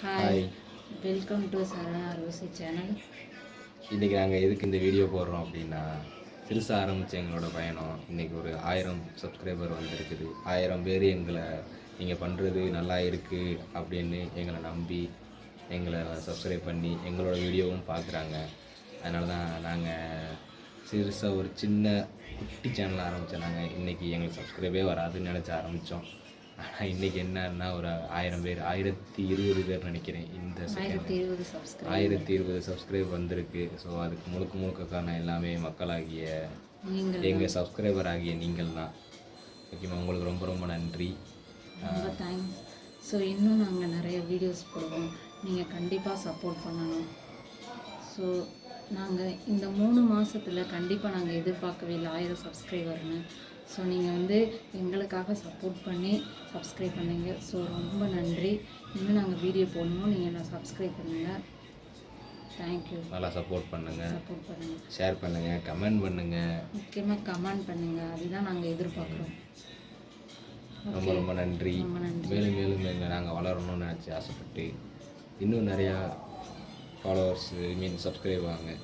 Hi welcome to Sarana Rosie channel இன்றைக்கி நாங்கள் எதுக்கு இந்த வீடியோ போடுறோம் அப்படின்னா சிறுசாக ஆரம்பித்த எங்களோட பயணம். இன்றைக்கி ஒரு ஆயிரம் சப்ஸ்கிரைபர் வந்திருக்குது. ஆயிரம் பேர் எங்களை நீங்கள் பண்ணுறது நல்லா இருக்குது அப்படின்னு எங்களை நம்பி எங்களை சப்ஸ்கிரைப் பண்ணி எங்களோட வீடியோவும் பார்க்குறாங்க அதனால தான் நாங்கள் சிறுசாக ஒரு சின்ன குட்டி சேனல் ஆரம்பித்தோம் நாங்கள் இன்றைக்கி எங்களுக்கு சப்ஸ்கிரைபே வராதுன்னு நினச்சி ஆரம்பித்தோம் ஆனால் இன்றைக்கி என்னன்னா ஒரு ஆயிரம் பேர் ஆயிரத்தி இருபது பேர் நினைக்கிறேன் இந்த ஆயிரத்தி இருபது சப்ஸ்கிரைப் வந்திருக்கு. ஸோ அதுக்கு முழுக்க முழுக்க காரணம் எல்லாமே மக்களாகிய நீங்கள் எங்கள் சப்ஸ்கிரைபர் ஆகிய நீங்கள் தான் முக்கியமாக உங்களுக்கு ரொம்ப ரொம்ப நன்றி. ரொம்ப தேங்க்ஸ் ஸோ இன்னும் நாங்கள் நிறைய வீடியோஸ் போடுவோம். நீங்கள் கண்டிப்பாக சப்போர்ட் பண்ணணும். ஸோ நாங்கள் இந்த மூணு மாதத்தில் கண்டிப்பாக நாங்கள் எதிர்பார்க்கவே இல்லை ஆயிரம் சப்ஸ்கிரைபர்னு ஸோ நீங்கள் வந்து எங்களுக்காக சப்போர்ட் பண்ணி சப்ஸ்கிரைப் பண்ணீங்க. ஸோ ரொம்ப நன்றி. இன்னும் நாங்கள் வீடியோ போடணும். நீங்கள் நான் சப்ஸ்கிரைப் பண்ணுங்கள் தேங்க்யூ நல்லா சப்போர்ட் பண்ணுங்கள் சப்போர்ட் பண்ணுங்கள் ஷேர் பண்ணுங்கள் கமெண்ட் பண்ணுங்கள் முக்கியமாக கமெண்ட் பண்ணுங்கள் அதுதான் நாங்கள் எதிர்பார்க்குறோம். ரொம்ப ரொம்ப நன்றி. மேலும் மேலும் எங்களை நாங்கள் வளரணும்னு நினச்சி ஆசைப்பட்டு இன்னும் நிறையா ஃபாலோவர்ஸ் மீன் சப்ஸ்கிரைப் நன்றி